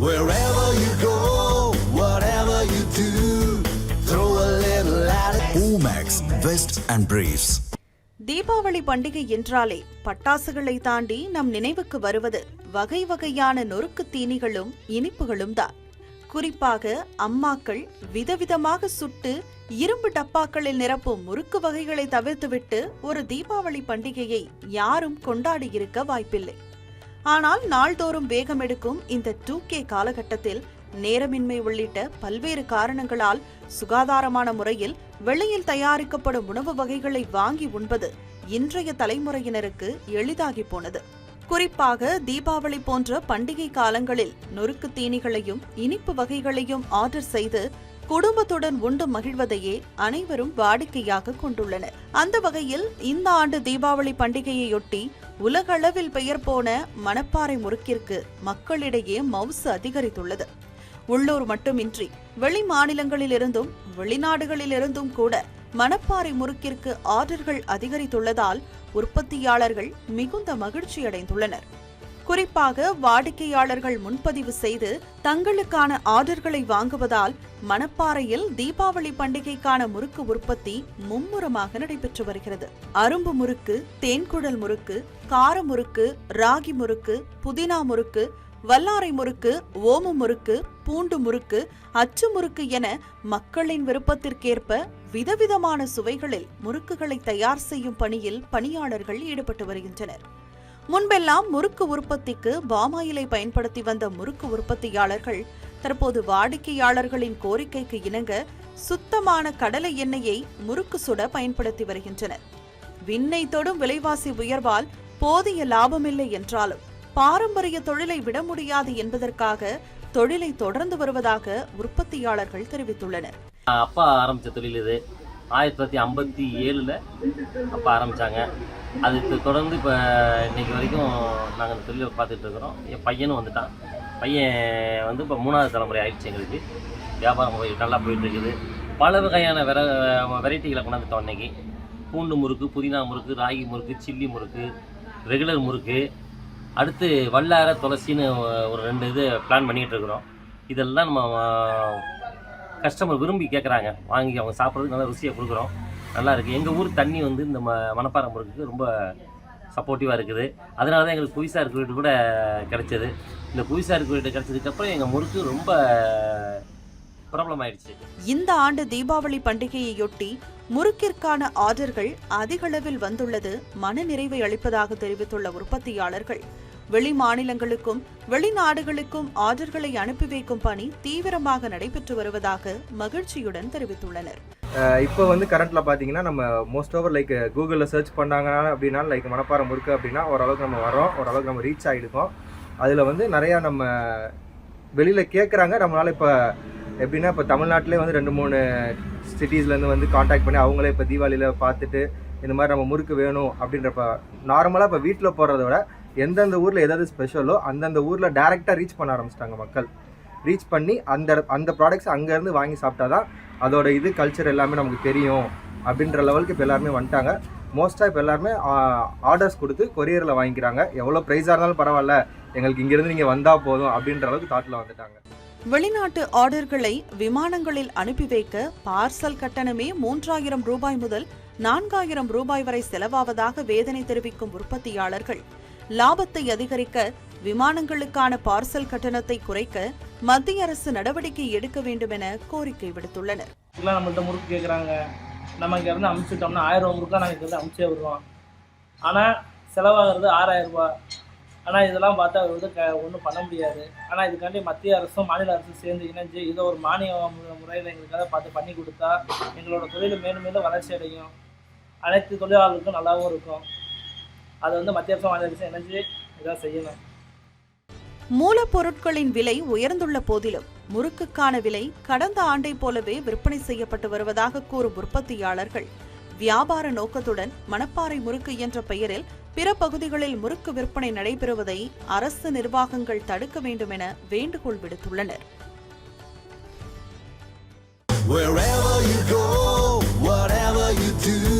Wherever you go, whatever you do, throw a little at it. Omax, Vest and Briefs. Deepavali பண்டிகை என்றாலே பட்டாசுகளை தாண்டி நம் நினைவுக்கு வருவது வகை வகையான நொறுக்கு தீனிகளும் இனிப்புகளும் தான் குறிப்பாக அம்மாக்கள் விதவிதமாக சுட்டு இரும்பு டப்பாக்களில் நிரப்பும் முறுக்கு வகைகளை தவிர்த்துவிட்டு ஒரு தீபாவளி பண்டிகையை யாரும் கொண்டாடி இருக்க வாய்ப்பில்லை ஆனால் நாள்தோறும் வேகம் எடுக்கும் இந்த டூ கே காலகட்டத்தில் நேரமின்மை உள்ளிட்ட பல்வேறு காரணங்களால் சுகாதாரமான முறையில் வெளியில் தயாரிக்கப்படும் உணவு வகைகளை வாங்கி உண்பது இன்றைய தலைமுறையினருக்கு எளிதாகி போனது. குறிப்பாக தீபாவளி போன்ற பண்டிகை காலங்களில் நொறுக்கு தீனிகளையும் இனிப்பு வகைகளையும் ஆர்டர் செய்து குடும்பத்துடன் உண்டு மகிழ்வதையே அனைவரும் வாடிக்கையாக கொண்டுள்ளனர். அந்த வகையில் இந்த ஆண்டு தீபாவளி பண்டிகையையொட்டி உலகளவில் பெயர் போன மணப்பாறை முறுக்கிற்கு மக்களிடையே மவுசு அதிகரித்துள்ளது. உள்ளூர் மட்டுமின்றி வெளி மாநிலங்களிலிருந்தும் வெளிநாடுகளிலிருந்தும் கூட மணப்பாறை முறுக்கிற்கு ஆர்டர்கள் அதிகரித்துள்ளதால் உற்பத்தியாளர்கள் மிகுந்த மகிழ்ச்சியடைந்துள்ளனர். குறிப்பாக வாடிக்கையாளர்கள் முன்பதிவு செய்து தங்களுக்கான ஆர்டர்களை வாங்குவதால் மணப்பாறையில் தீபாவளி பண்டிகைக்கான முறுக்கு உற்பத்தி மும்முரமாக நடைபெற்று வருகிறது. அரும்பு முறுக்கு தேன்குடல் முறுக்கு கார முறுக்கு ராகி முறுக்கு புதினா முறுக்கு வல்லாரை முறுக்கு ஓம முறுக்கு பூண்டு முறுக்கு அச்சு முறுக்கு என மக்களின் விருப்பத்திற்கேற்ப விதவிதமான சுவைகளில் முறுக்குகளை தயார் செய்யும் பணியில் பணியாளர்கள் ஈடுபட்டு வருகின்றனர். முன்பெல்லாம் முறுக்கு உற்பத்திக்கு பாமாயிலை பயன்படுத்தி வந்த முறுக்கு உற்பத்தியாளர்கள் தற்போது வாடிக்கையாளர்களின் கோரிக்கைக்கு இணங்க சுத்தமான கடலை எண்ணெயை முறுக்கு சுட பயன்படுத்தி வருகின்றனர். விண்ணை தொடும் விலைவாசி உயர்வால் போதிய லாபமில்லை என்றாலும் பாரம்பரிய தொழிலை விட முடியாது என்பதற்காக தொழிலை தொடர்ந்து வருவதாக உற்பத்தியாளர்கள் தெரிவித்துள்ளனர். அப்பா ஆரம்பிச்ச தொழில் இது. ஆயிரத்தி தொள்ளாயிரத்தி ஐம்பத்தி ஏழில் அப்போ ஆரம்பித்தாங்க அதுக்கு தொடர்ந்து இப்போ இன்றைக்கி வரைக்கும் நாங்கள் அந்த தொழிலை பார்த்துட்டு இருக்கிறோம். என் பையனும் வந்துட்டான். பையன் வந்து இப்போ மூணாவது தலைமுறை ஆயிடுச்சு எங்களுக்கு. வியாபாரம் நல்லா போயிட்டுருக்குது பல வகையான வெர வெரைட்டிகளை கொண்டாந்துட்டோம் அன்னைக்கு பூண்டு முறுக்கு புதினா முறுக்கு ராகி முறுக்கு சில்லி முறுக்கு ரெகுலர் முறுக்கு. அடுத்து வல்லார துளசின்னு ஒரு ரெண்டு இது பிளான் பண்ணிகிட்டு இருக்கிறோம். இதெல்லாம் நம்ம கஸ்டமர் விரும்பி கேட்குறாங்க வாங்கி அவங்க சாப்பிட்றதுக்கு நல்லா ருசியாக கொடுக்குறோம். நல்லா இருக்குது எங்கள் ஊர் தண்ணி வந்து இந்த ம மணப்பாறை முறுக்குக்கு ரொம்ப சப்போர்ட்டிவாக இருக்குது. அதனால தான் எங்களுக்கு புவிசார் குறியீடு கூட கிடைச்சது. இந்த புவிசார் குறியீடு கிடச்சதுக்கப்புறம் எங்கள் முறுக்கு ரொம்ப ப்ராப்ளம் ஆயிடுச்சு இந்த ஆண்டு தீபாவளி பண்டிகையையொட்டி முறுக்கிற்கான ஆர்டர்கள் அதிகளவில் வந்துள்ளது. மன நிறைவை அளிப்பதாக தெரிவித்துள்ள உற்பத்தியாளர்கள் வெளி மாநிலங்களுக்கும் வெளிநாடுகளுக்கும் ஆர்டர்களை அனுப்பி வைக்கும் பணி தீவிரமாக நடைபெற்று வருவதாக மகிழ்ச்சியுடன் தெரிவித்துள்ளனர். இப்போ வந்து கரண்ட்டில் பார்த்தீங்கன்னா நம்ம மோஸ்ட் ஓவர் லைக் கூகுளில் சர்ச் பண்ணாங்கன்னா அப்படின்னா லைக் மனப்பாரம் முறுக்கு அப்படின்னா ஓரளவுக்கு நம்ம வரோம் ஓரளவுக்கு நம்ம ரீச் ஆகிருக்கோம். அதில் வந்து நிறையா நம்ம வெளியில் கேட்குறாங்க நம்மளால் இப்போ எப்படின்னா இப்போ தமிழ்நாட்டிலே வந்து ரெண்டு மூணு சிட்டிஸ்லேருந்து வந்து காண்டாக்ட் பண்ணி அவங்களே இப்போ தீபாவளியில் பார்த்துட்டு இந்த மாதிரி நம்ம முறுக்கு வேணும் அப்படின்றப்ப நார்மலாக இப்போ வீட்டில் போடுறத விட எந்தெந்த ஊரில் எதாவது ஸ்பெஷலோ அந்தந்த ஊரில் டேரெக்டாக ரீச் பண்ண ஆரம்பிச்சிட்டாங்க மக்கள். ரீச் பண்ணி அந்த அந்த ப்ராடக்ட்ஸ் அங்கேருந்து வாங்கி சாப்பிட்டா தான் அதோட இது கல்ச்சர் எல்லாமே நமக்கு தெரியும் அப்படின்ற லெவலுக்கு இப்போ எல்லாருமே வந்துட்டாங்க. மோஸ்ட்டாக இப்போ எல்லாருமே ஆர்டர்ஸ் கொடுத்து கொரியரில் வாங்கிக்கிறாங்க. எவ்வளோ ப்ரைஸாக இருந்தாலும் பரவாயில்ல. எங்களுக்கு இங்கேருந்து நீங்கள் வந்தால் போதும் அப்படின்ற அளவுக்கு தாட்டில் வந்துட்டாங்க. வெளிநாட்டு ஆர்டர்களை விமானங்களில் அனுப்பி வைக்க பார்சல் கட்டணமே மூன்றாயிரம் ரூபாய் முதல் நான்காயிரம் ரூபாய் வரை செலவாவதாக வேதனை தெரிவிக்கும் உற்பத்தியாளர்கள். லாபத்தை அதிகரிக்க விமானங்களுக்கான பார்சல் கட்டணத்தை குறைக்க மத்திய அரசு நடவடிக்கை எடுக்க வேண்டும் என கோரிக்கை விடுத்துள்ளனர். எல்லாம் நம்மள்ட்ட முறுக்கு கேட்குறாங்க நம்ம இங்கேருந்து அமுச்சுட்டோம்னா ஆயிரம் ரூபா முறுக்கா நாங்கள் இங்கேருந்து அமுச்சே வருவோம். ஆனால் செலவாகிறது ஆறாயிரம் ரூபா. ஆனால் இதெல்லாம் பார்த்தா வந்து க ஒன்றும் பண்ண முடியாது. ஆனால் இதுக்காண்டி மத்திய அரசும் மாநில அரசும் சேர்ந்து இணைஞ்சு இதை ஒரு மானிய முறையில் எங்களுக்காக பார்த்து பண்ணி கொடுத்தா எங்களோட தொழில் மேலும் மேலும் வளர்ச்சி அடையும். அனைத்து தொழிலாளர்களுக்கும் நல்லாவும் இருக்கும். அதை வந்து மத்திய அரசும் மாநில அரசும் இணைஞ்சு இதாக செய்யணும். மூலப்பொருட்களின் விலை உயர்ந்துள்ள போதிலும் முறுக்குக்கான விலை கடந்த ஆண்டைப் போலவே விற்பனை செய்யப்பட்டு வருவதாக கூறும் உற்பத்தியாளர்கள். வியாபார நோக்கத்துடன் மணப்பாறை முறுக்கு என்ற பெயரில் பிற பகுதிகளில் முறுக்கு விற்பனை நடைபெறுவதை அரசு நிர்வாகங்கள் தடுக்க வேண்டும் என வேண்டுகோள் விடுத்துள்ளனர். Wherever you go, whatever you do,